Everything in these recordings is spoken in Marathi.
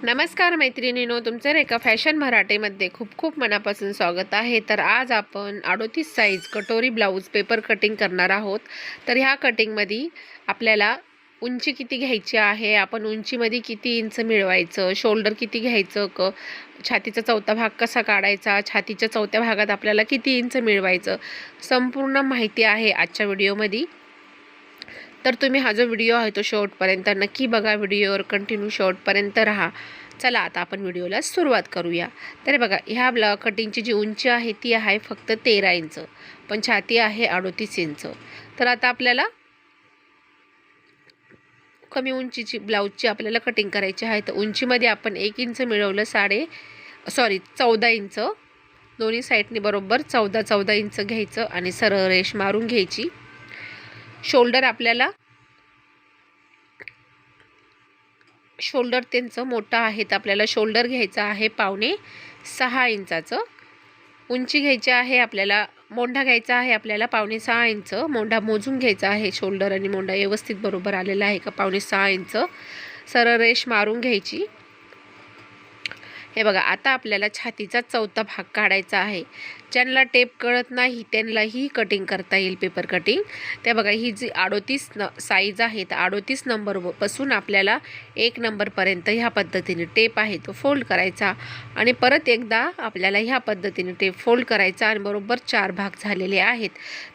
नमस्कार मैत्रिणीनो तुमचं रेखा फॅशन मराठीमध्ये खूप खूप मनापासून स्वागत आहे. तर आज आपण अडोतीस साईज कटोरी ब्लाऊज पेपर कटिंग करणार आहोत. तर ह्या कटिंगमध्ये आपल्याला उंची किती घ्यायची आहे आपण उंचीमध्ये किती इंच मिळवायचं शोल्डर किती घ्यायचं क छातीचा चौथा भाग कसा काढायचा छातीच्या चौथ्या भागात आपल्याला किती इंच मिळवायचं संपूर्ण माहिती आहे आजच्या व्हिडिओमध्ये तर तुम्ही हा जो व्हिडिओ आहे तो शेवटपर्यंत नक्की बघा. व्हिडिओवर कंटिन्यू शेवटपर्यंत राहा. चला आता आपण व्हिडिओला सुरुवात करूया. तर बघा ह्या ब्ला कटिंगची जी उंची आहे ती आहे फक्त तेरा इंच. पण छाती आहे अडोतीस इंच. तर आता आपल्याला कमी उंचीची ब्लाऊजची आपल्याला कटिंग करायची आहे. तर उंचीमध्ये आपण एक इंच मिळवलं साडे सॉरी चौदा इंच. दोन्ही साईडने बरोबर चौदा चौदा इंच घ्यायचं आणि सरळ रेष मारून घ्यायची. शोल्डर आपल्याला शोल्डर त्यांचं मोठं आहे तर आपल्याला शोल्डर घ्यायचं आहे पावणे सहा इंचाचं. उंची घ्यायची आहे आपल्याला मोंढा घ्यायचा आहे आपल्याला पावणे सहा इंच मोंढा मोजून घ्यायचा आहे शोल्डर आणि मोंढा व्यवस्थित बरोबर आलेला आहे का? पावणे सहा इंच. सरळ रेष मारून घ्यायची. हे बघा आता आपल्याला छातीचा चौथा भाग काढायचा आहे. ज्यांना टेप कळत नाही त्यांनाही कटिंग करता येईल पेपर कटिंग त्या बघा ही जी अडोतीस न साईज आहे तर अडोतीस नंबरपासून आपल्याला एक नंबरपर्यंत ह्या पद्धतीने टेप आहे तो फोल्ड करायचा. आणि परत एकदा आपल्याला ह्या पद्धतीने टेप फोल्ड करायचा आणि बरोबर चार भाग झालेले आहेत.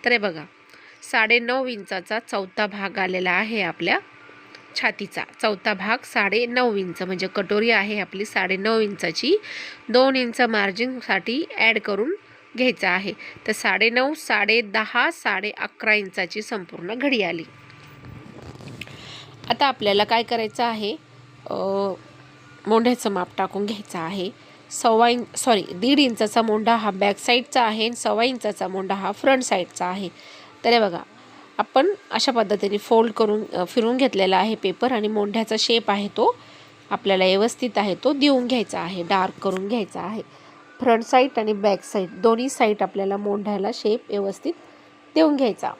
तर हे बघा साडे नऊ इंचाचा चौथा भाग आलेला आहे आपल्या. छातीचा. चौथा भाग साडे नऊ इंच म्हणजे कटोरी आहे आपली साडे नऊ इंचाची. दोन इंच मार्जिनसाठी ॲड करून घ्यायचा आहे. तर साडे नऊ साडे दहा साडे अकरा इंचाची संपूर्ण घडी आली. आता आपल्याला काय करायचं आहे? मोंढ्याचं माप टाकून घ्यायचं आहे. सव्वा इंच सॉरी दीड इंचाचा मोंढा हा बॅक साईडचा आहे आणि सव्वा इंचाचा मोंढा हा फ्रंट साईडचा आहे. तर हे बघा आपण अशा पद्धतीने फोल्ड करून फिरून घेतलेला आहे पेपर आणि मोंढ्याचा शेप आहे तो. आपल्याला व्यवस्थित आहे तो देऊन घ्यायचा आहे डार्क करून घ्यायचा आहे. फ्रंट साईड आणि बॅक साईड दोन्ही साईड आपल्याला मोंढ्याला शेप व्यवस्थित देऊन घ्यायचा.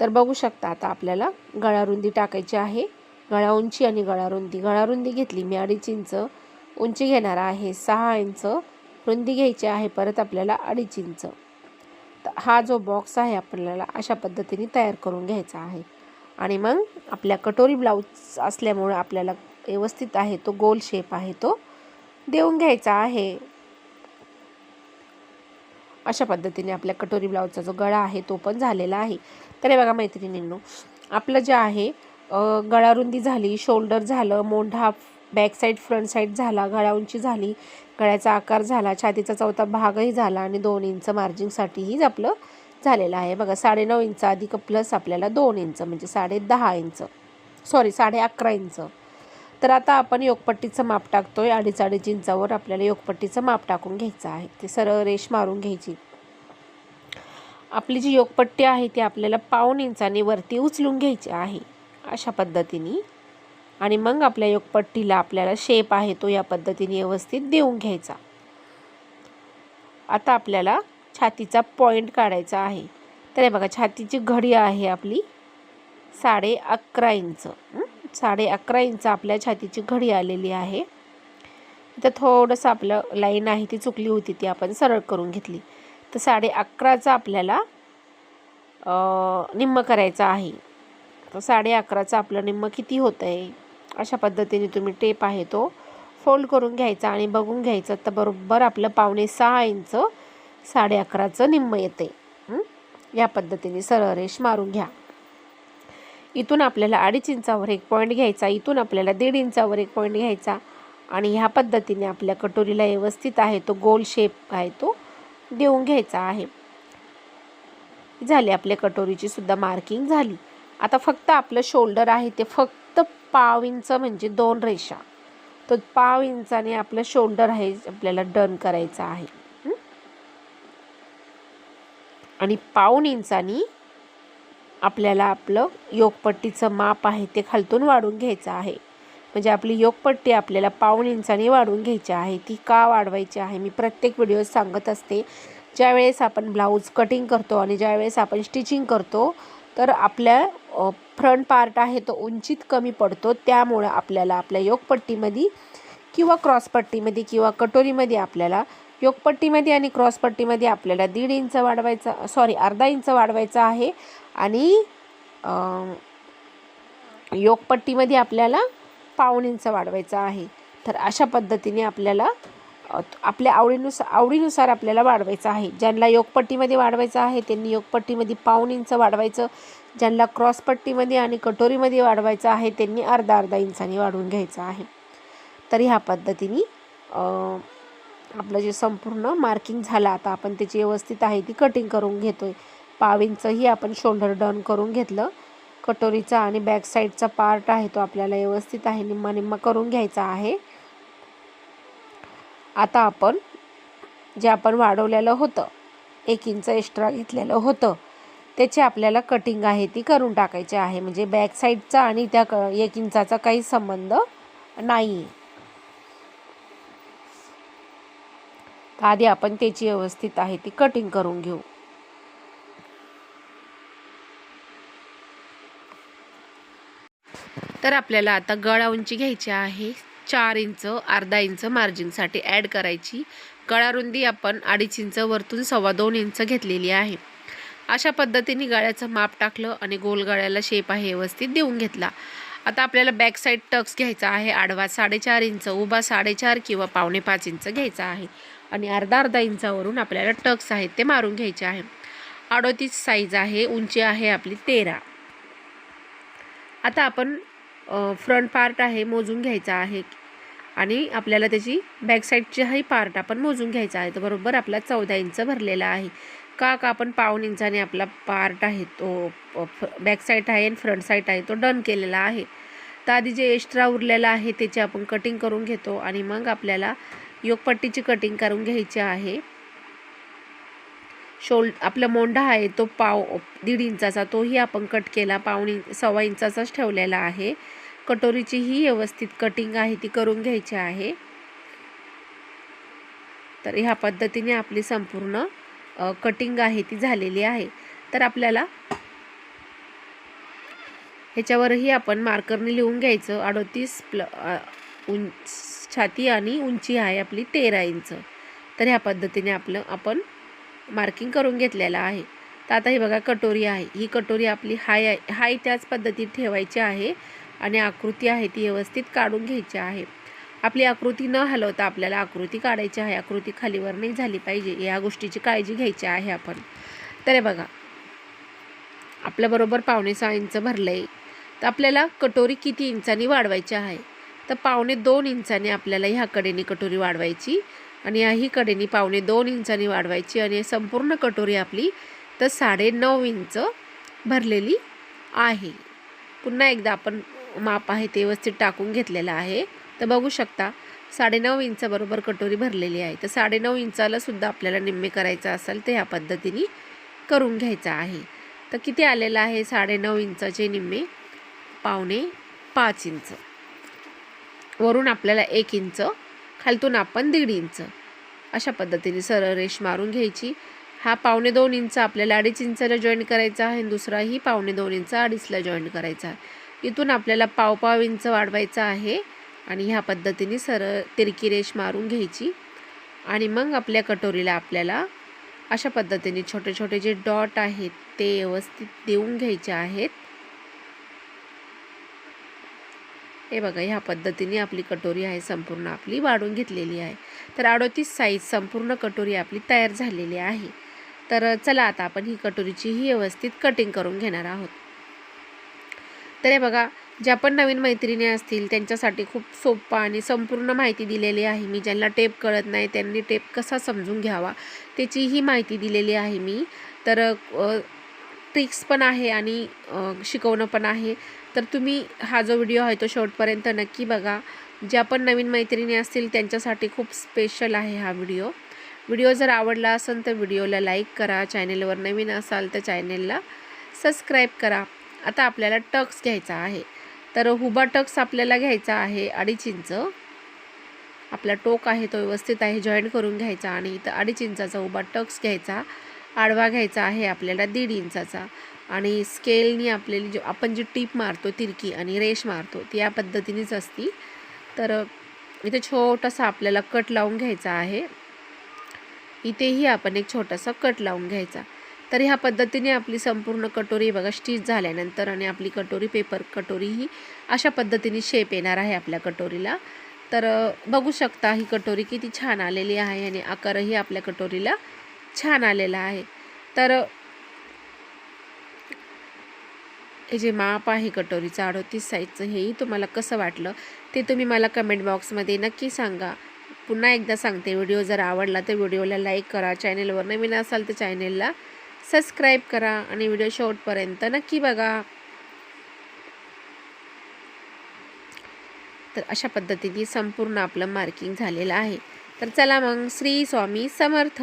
तर बघू शकता आता आपल्याला गळारुंदी टाकायची आहे. गळा उंची आणि गळारुंदी गळारुंदी घेतली मी अडीच इंच. उंची घेणार आहे सहा इंच. रुंदी घ्यायची आहे परत आपल्याला अडीच इंच. तर हा जो बॉक्स आहे आपल्याला अशा पद्धतीने तयार करून घ्यायचा आहे. आणि मग आपल्या कटोरी ब्लाऊज असल्यामुळं आपल्याला व्यवस्थित आहे तो गोल शेप आहे तो देऊन घ्यायचा आहे. अशा पद्धतीने आपल्या कटोरी ब्लाऊजचा जो गळा आहे तो पण झालेला आहे. तर हे बघा मैत्रिणींनो आपलं जे आहे गळारुंदी झाली शोल्डर झालं मोंढा बॅक साईड फ्रंट साईड झाला गळा उंची झाली गळ्याचा आकार झाला छातीचा चौथा भागही झाला आणि दोन इंच मार्जिंगसाठीही आपलं झालेलं आहे. बघा साडेनऊ इंच अधिक प्लस आपल्याला दोन इंच म्हणजे साडे दहा इंच सॉरी साडे अकरा इंच. तर आता आपण योगपट्टीचं माप टाकतो आहे अडीच अडीच इंचावर आपल्याला योगपट्टीचं माप टाकून घ्यायचं आहे. ते सरळ रेष मारून घ्यायची. आपली जी योगपट्टी आहे ती आपल्याला पाऊण इंचाने वरती उचलून घ्यायची आहे. अशा पद्धतीने आणि मग आपल्या योगपट्टीला आपल्याला शेप आहे तो या पद्धतीने व्यवस्थित देऊन घ्यायचा. आता आपल्याला छातीचा पॉईंट काढायचा आहे. तर हे बघा छातीची घडी आहे आपली साडे अकरा इंच. साडे अकरा इंच आपल्या छातीची घडी आलेली आहे. तर थोडंसं आपलं लाईन आहे ती चुकली होती ती आपण सरळ करून घेतली. तर साडे अकराचा आपल्याला निम्म करायचं आहे. तर साडे अकराचं आपलं निम्म किती होतं आहे अशा पद्धतीने तुम्ही टेप आहे तो फोल्ड करून घ्यायचा आणि बघून घ्यायचं. तर बरोबर आपलं पावणे सहा इंच साडे अकराचं निम्म येते. या पद्धतीने सरळ रेष मारून घ्या. इथून आपल्याला अडीच इंचावर एक पॉईंट घ्यायचा. इथून आपल्याला दीड इंचावर एक पॉईंट घ्यायचा. आणि ह्या पद्धतीने आपल्या कटोरीला व्यवस्थित आहे तो गोल शेप आहे तो देऊन घ्यायचा आहे. झाली आपल्या कटोरीची सुद्धा मार्किंग झाली. आता फक्त आपलं शोल्डर आहे ते फक्त पाव इंच म्हणजे दोन रेषा. तर पाव इंचाने आपलं शोल्डर आहे आपल्याला डन करायचं आहे. आणि पाऊन इंचानी आपल्याला आपलं योगपट्टीचं माप आहे ते खालतून वाढून घ्यायचं आहे. म्हणजे आपली योगपट्टी आपल्याला पाऊण इंचाने वाढवून घ्यायची आहे. ती का वाढवायची आहे? मी प्रत्येक व्हिडिओ सांगत असते. ज्यावेळेस आपण ब्लाऊज कटिंग करतो आणि ज्यावेळेस आपण स्टिचिंग करतो तर आपल्या फ्रंट पार्ट आहे तो उंचीत कमी पडतो. त्यामुळं आपल्याला आपल्या योगपट्टीमध्ये किंवा क्रॉसपट्टीमध्ये किंवा कटोरीमध्ये आपल्याला योगपट्टीमध्ये आणि क्रॉसपट्टीमध्ये आपल्याला दीड इंच वाढवायचा सॉरी अर्धा इंच वाढवायचा आहे. आणि योगपट्टीमध्ये आपल्याला पाऊण इंच वाढवायचा आहे. तर अशा पद्धतीने आपल्याला आपल्या आवडीनुसार आवडीनुसार आपल्याला वाढवायचं आहे. ज्यांना योगपट्टीमध्ये वाढवायचं आहे त्यांनी योगपट्टीमध्ये पाऊन इंच वाढवायचं. ज्यांना क्रॉसपट्टीमध्ये आणि कटोरीमध्ये वाढवायचं आहे त्यांनी अर्धा अर्धा इंचाने वाढवून घ्यायचं आहे. तर ह्या पद्धतीने आपलं जे संपूर्ण मार्किंग झालं आता आपण त्याची व्यवस्थित आहे ती कटिंग करून घेतो आहे पाविंचंही आपण शोल्डर डन करून घेतलं. कटोरीचा आणि बॅक साईडचा पार्ट आहे तो आपल्याला व्यवस्थित आहे निम्मा निम्मा करून घ्यायचा आहे. आता आपण जे आपण वाढवलेलं होतं एक इंच एक्स्ट्रा घेतलेलं होतं त्याची आपल्याला कटिंग आहे ती करून टाकायची आहे. म्हणजे बॅक साईडचा आणि त्या क एक इंचाचा काही संबंध नाही तर आधी आपण त्याची व्यवस्थित आहे ती कटिंग करून घेऊ. तर आपल्याला आता गळा उंची घ्यायची आहे. चार इंच अर्धा इंच मार्जिनसाठी ॲड करायची. गळा रुंदी आपण अडीच इंच वरतून सव्वा दोन इंच घेतलेली आहे. अशा पद्धतीने गळ्याचं माप टाकलं आणि गोल गळ्याला शेप आहे व्यवस्थित देऊन घेतला. आता आपल्याला बॅक साईड टक्स घ्यायचा आहे. आडवा साडेचार इंच उभा साडेचार किंवा पावणे पाच इंच घ्यायचा आहे. आणि अर्धा अर्धा इंचावरून आपल्याला टक्स आहेत ते मारून घ्यायचे आहे. अडोतीस साईज आहे उंची आहे आपली तेरा. आता आपण फ्रंट पार्ट आहे मोजून घ्यायचा आहे. आणि आपल्याला त्याची बॅक साईडची पार्ट आपण मोजून घ्यायचा आहे. तर बरोबर आपला चौदा इंच भरलेला आहे. का का आपण पाऊन इंचाने आपला पार्ट आहे तो बॅकसाईड आहे आणि फ्रंट साईड आहे तो डन केलेला आहे. तर आधी जे एक्स्ट्रा उरलेलं आहे त्याची आपण कटिंग करून घेतो. आणि मग आपल्याला योगपट्टीची कटिंग करून घ्यायची आहे. शोल्ड आपला मोंढा आहे तो पाव दीड इंचाचा तोही आपण कट केला पावणी सव्वा इंचाचाच ठेवलेला आहे. कटोरीची ही व्यवस्थित कटिंग आहे ती करून घ्यायची आहे. तर ह्या पद्धतीने आपली संपूर्ण कटिंग आहे ती झालेली आहे. तर आपल्याला ह्याच्यावरही आपण मार्करने लिहून घ्यायचं अडोतीस प्ल उं छाती आणि उंची आहे आपली तेरा इंच. तर ह्या पद्धतीने आपलं आपण मार्किंग करून घेतलेलं आहे. तर आता हे बघा कटोरी आहे. ही कटोरी आपली हाय आहे. हाय त्याच पद्धतीत ठेवायची आहे आणि आकृती आहे ती व्यवस्थित काढून घ्यायची आहे. आपली आकृती न हलवता आपल्याला आकृती काढायची आहे. आकृती खालीवर नाही झाली पाहिजे. या गोष्टीची काळजी घ्यायची आहे आपण. तर हे बघा. आपल्याबरोबर पावणे सहा इंच भरलं आहे तर आपल्याला कटोरी किती इंचांनी वाढवायची आहे? तर पावणे दोन इंचाने आपल्याला ह्या कडेने कटोरी वाढवायची. आणि याही कडेने पावणे दोन इंचांनी वाढवायची आणि संपूर्ण कटोरी आपली तर साडेनऊ इंच भरलेली आहे. पुन्हा एकदा आपण माप आहे ते व्यवस्थित टाकून घेतलेलं आहे. तर बघू शकता साडेनऊ इंच बरोबर कटोरी भरलेली आहे. तर साडेनऊ इंचाला सुद्धा आपल्याला निम्मे करायचं असेल तर ह्या पद्धतीने करून घ्यायचं आहे. तर किती आलेलं आहे? साडेनऊ इंचाचे निम्मे पावणे पाच इंच. वरून आपल्याला एक इंच खालतून आपण दीड इंच. अशा पद्धतीने सरळ रेष मारून घ्यायची. हा पावणे दोन इंच आपल्याला अडीच इंचाला जॉईन करायचा आहे आणि दुसराही पावणे दोन इंच अडीचला जॉईन करायचा आहे. इथून आपल्याला पाव पाव इंच वाढवायचा आहे आणि ह्या पद्धतीने सरळ तिरकी रेष मारून घ्यायची. आणि मग आपल्या कटोरीला आपल्याला अशा पद्धतीने छोटे छोटे जे डॉट आहेत ते व्यवस्थित देऊन घ्यायचे आहेत. हे बघा ह्या पद्धतीने आपली कटोरी आहे संपूर्ण आपली वाढून घेतलेली आहे. तर अडोतीस साईज संपूर्ण कटोरी आपली तयार झालेली आहे. तर चला आता आपण ही कटोरीची ही व्यवस्थित कटिंग करून घेणार आहोत. तर हे बघा ज्या पण नवीन मैत्रिणी असतील त्यांच्यासाठी खूप सोपा आणि संपूर्ण माहिती दिलेली आहे मी. ज्यांना टेप कळत नाही त्यांनी टेप कसा समजून घ्यावा त्याचीही माहिती दिलेली आहे मी. तर ट्रिक्स पण आहे आणि शिकवणं पण आहे. तर तुम्ही हा जो व्हिडिओ आहे तो शेवटपर्यंत नक्की बघा. ज्या पण नवीन मैत्रिणी असतील त्यांच्यासाठी खूप स्पेशल आहे हा व्हिडिओ व्हिडिओ जर आवडला असेल तर व्हिडिओला लाईक करा. चॅनेलवर नवीन असाल तर चॅनेलला सबस्क्राईब करा. आता आपल्याला टक्स घ्यायचा आहे. तर हुबा टक्स आपल्याला घ्यायचा आहे अडीच इंच आपला टोक आहे तो व्यवस्थित आहे जॉईन करून घ्यायचा आणि इथं अडीच इंचाचा उभा टक्स घ्यायचा. आडवा घ्यायचा आहे आपल्याला दीड इंचाचा. आणि स्केलनी आपल्याली जे आपण जी टीप मारतो तिरकी आणि रेश मारतो ती या पद्धतीनेच असती. तर इथे छोटासा आपल्याला कट लावून घ्यायचा आहे. इथेही आपण एक छोटासा कट लावून घ्यायचा. तर ह्या पद्धतीने आपली संपूर्ण कटोरी बघा स्टिच झाल्यानंतर आणि आपली कटोरी पेपर कटोरी ही अशा पद्धतीने शेप येणार आहे आपल्या कटोरीला. तर बघू शकता ही कटोरी किती छान आलेली आहे आणि आकारही आपल्या कटोरीला छान आलेला आहे. तर हे जे माप आहे कटोरीचं अडोतीस साईजचं हेही तुम्हाला कसं वाटलं ते तुम्ही मला कमेंट बॉक्समध्ये नक्की सांगा. पुन्हा एकदा सांगते व्हिडिओ जर आवडला तर व्हिडिओला लाईक करा. चॅनेलवर नवीन असाल तर चॅनेलला सबस्क्राईब करा आणि व्हिडिओ शेवटपर्यंत नक्की बघा. तर अशा पद्धतीने संपूर्ण आपलं मार्किंग झालेलं आहे. तर चला मग श्री स्वामी समर्थ.